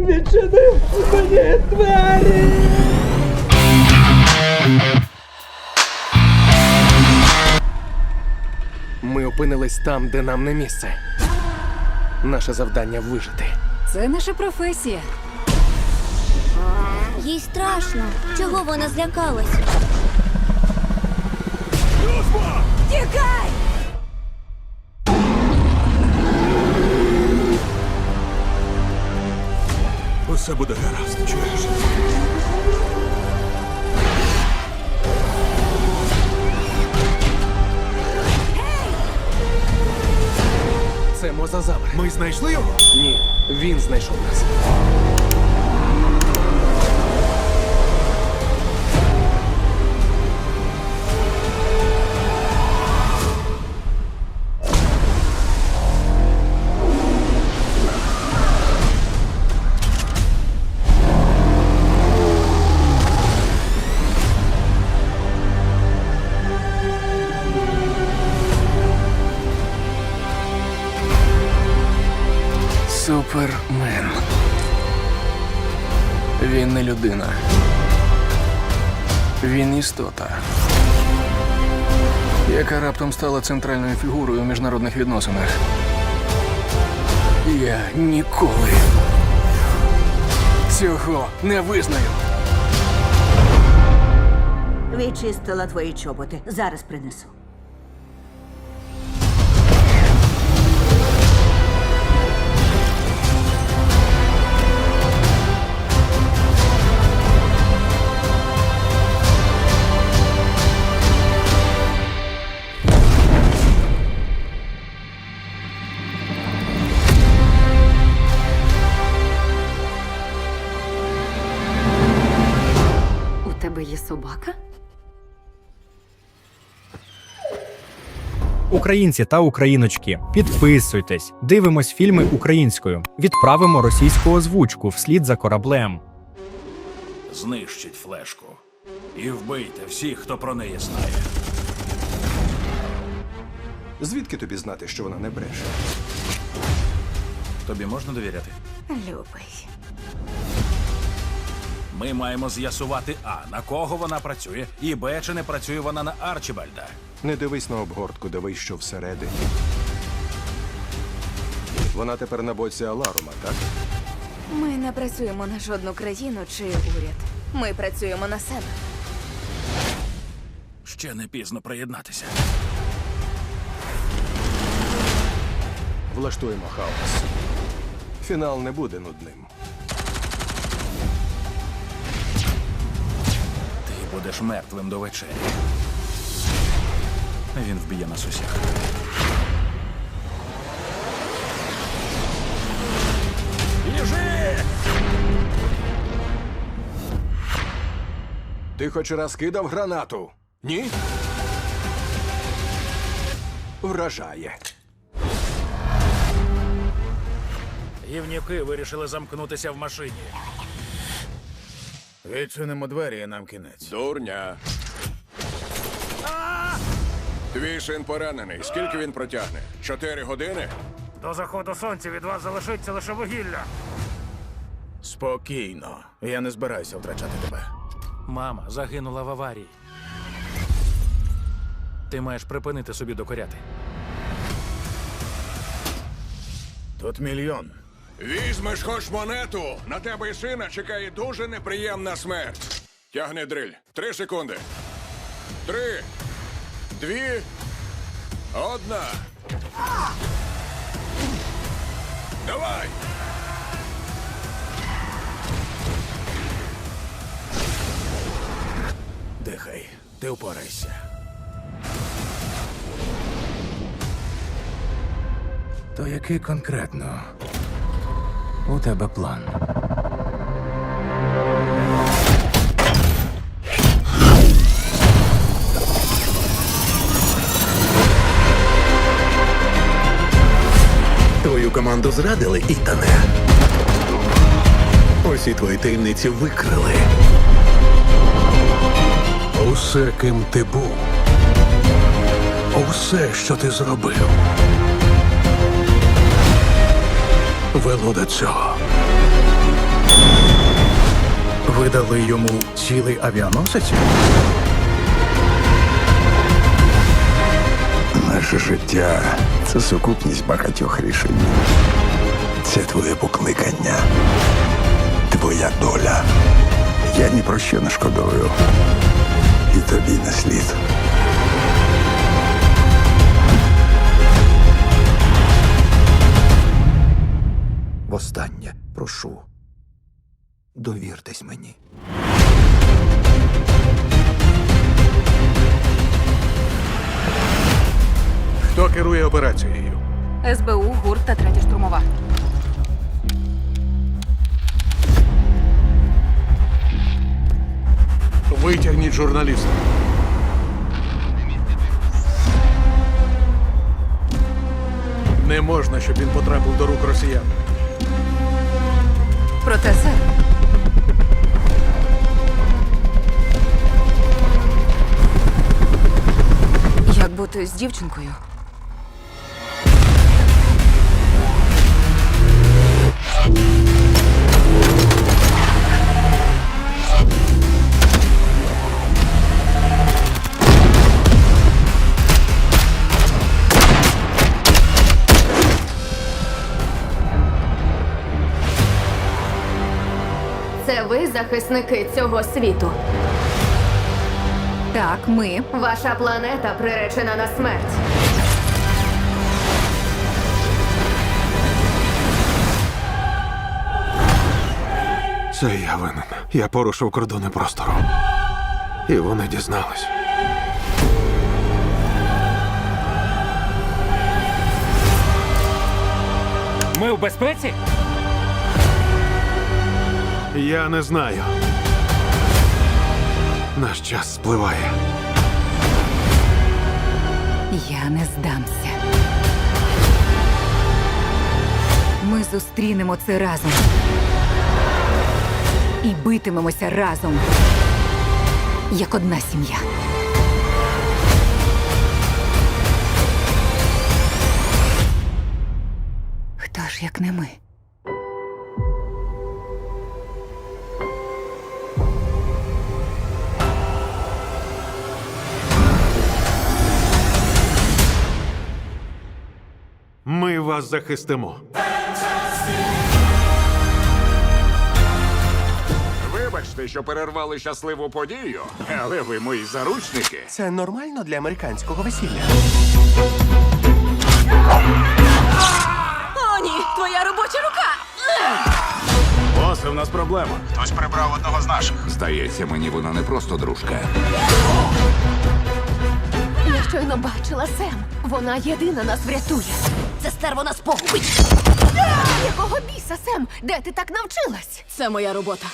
Відчини мені двері! Ми опинились там, де нам не місце. Наше завдання вижити. Це наша професія. Їй страшно. Чого вона злякалась? Тікай! Усе буде гаразд, чуєш? Це мозазавр. Ми знайшли його? Ні, він знайшов нас. Супермен. Він не людина. Він істота. Яка раптом стала центральною фігурою у міжнародних відносинах. Я ніколи цього не визнаю. Відчистила твої чоботи. Зараз принесу. Українці та україночки, підписуйтесь, дивимось фільми українською, відправимо російську озвучку вслід за кораблем. Знищіть флешку. І вбийте всіх, хто про неї знає. Звідки тобі знати, що вона не бреше? Тобі можна довіряти? Любий. Ми маємо з'ясувати А, на кого вона працює, і Б, чи не працює вона на Арчібальда. Не дивись на обгортку, дивись, що всередині. Вона тепер на боці Аларума, так? Ми не працюємо на жодну країну чи уряд. Ми працюємо на себе. Ще не пізно приєднатися. Влаштуємо хаос. Фінал не буде нудним. Будеш мертвим до вечері. Він вб'є нас усіх. Біжи! Ти хоч раз кидав гранату? Ні? Вражає. Гівнюки вирішили замкнутися в машині. Відчинимо двері і нам кінець. Дурня. Твій син поранений. Скільки він протягне? Чотири години? До заходу сонця від вас залишиться лише вугілля. Спокійно. Я не збираюся втрачати тебе. Мама загинула в аварії. Ти маєш припинити собі докоряти. Тут мільйон. Візьмеш хоч монету. На тебе і сина чекає дуже неприємна смерть. Тягни дриль. Три секунди. Три. Дві. Одна. Давай. Дихай, ти впорайся. То який конкретно у тебе план? Твою команду зрадили, Ітане. Усі твої таємниці викрили. Усе, ким ти був. Усе, що ти зробив. Вело до цього. Ви дали йому цілий авіаносець? Наше життя це сукупність багатьох рішень. Це твоє покликання, твоя доля. Я ні про що не шкодую. І тобі не слід. Прошу. Довіртесь мені. Хто керує операцією? СБУ, гурт та третя штурмова. Витягніть журналіста. Не можна, щоб він потрапив до рук росіян. Проте, сер, як бути з дівчинкою? Це ви захисники цього світу. Так, ми. Ваша планета приречена на смерть. Це я винен. Я порушив кордони простору. І вони дізнались. Ми в безпеці? Я не знаю. Наш час спливає. Я не здамся. Ми зустрінемо це разом. І битимемося разом. Як одна сім'я. Хто ж як не ми? Вас захистимо. Вибачте, що перервали щасливу подію, але ви мої заручники. Це нормально для американського весілля. О, ні! Твоя робоча рука! Босе, в нас проблема. Хтось прибрав одного з наших. Здається, мені вона не просто дружка. Я щойно бачила Сем. Вона єдина нас врятує. Це стерво нас погубить. Якого біса, Сем? Де ти так навчилась? Це моя робота.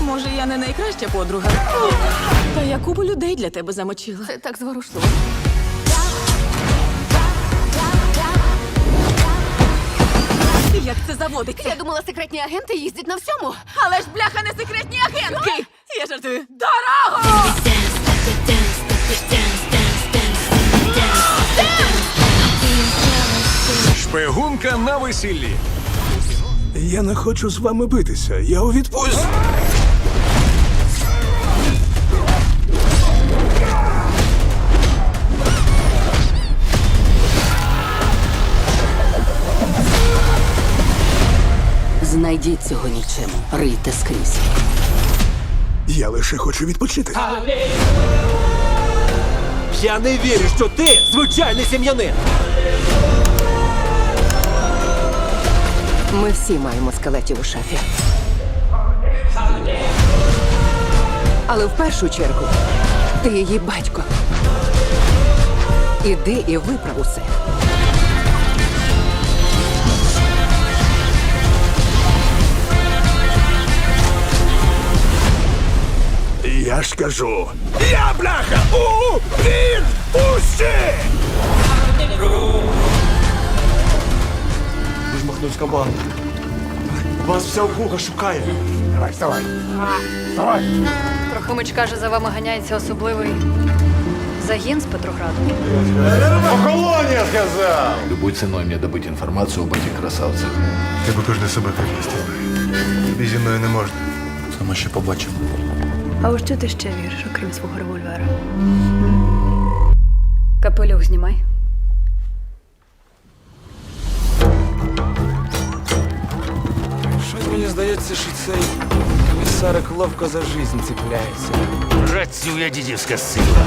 Може, я не найкраща подруга. Та я купу людей для тебе замочила. Це так зворушливо. Як це заводить? Я думала, секретні агенти їздять на всьому. Але ж бляха не секретні агентки! Я жартую. Дорогу! Весіллі. Я не хочу з вами битися. Я у відпустці. Знайдіть цього нічим. Рийте скрізь. Я лише хочу відпочити. Я не вірю, що ти звичайний сім'янин. Ми всі маємо скелетів у шафі. Але в першу чергу ти її батько. Іди і виправ усе. Я ж кажу. Я бляха у Вижмахнув з кабан. Вас вся округа шукає. Давай, вставай. Вставай. Трохимич каже, за вами ганяється особливий Загін з Петрограду. Любой ціною мені добити інформацію об этих красавцях. Тебе кожен себе так. Тобі зі мною не можна. Це ми ще побачимо. А у що ти ще віриш, окрім свого револьвера? Капелюх знімай. Здається, що цей комісарик ловко за жизнь цепляється. Працює дідівська сила.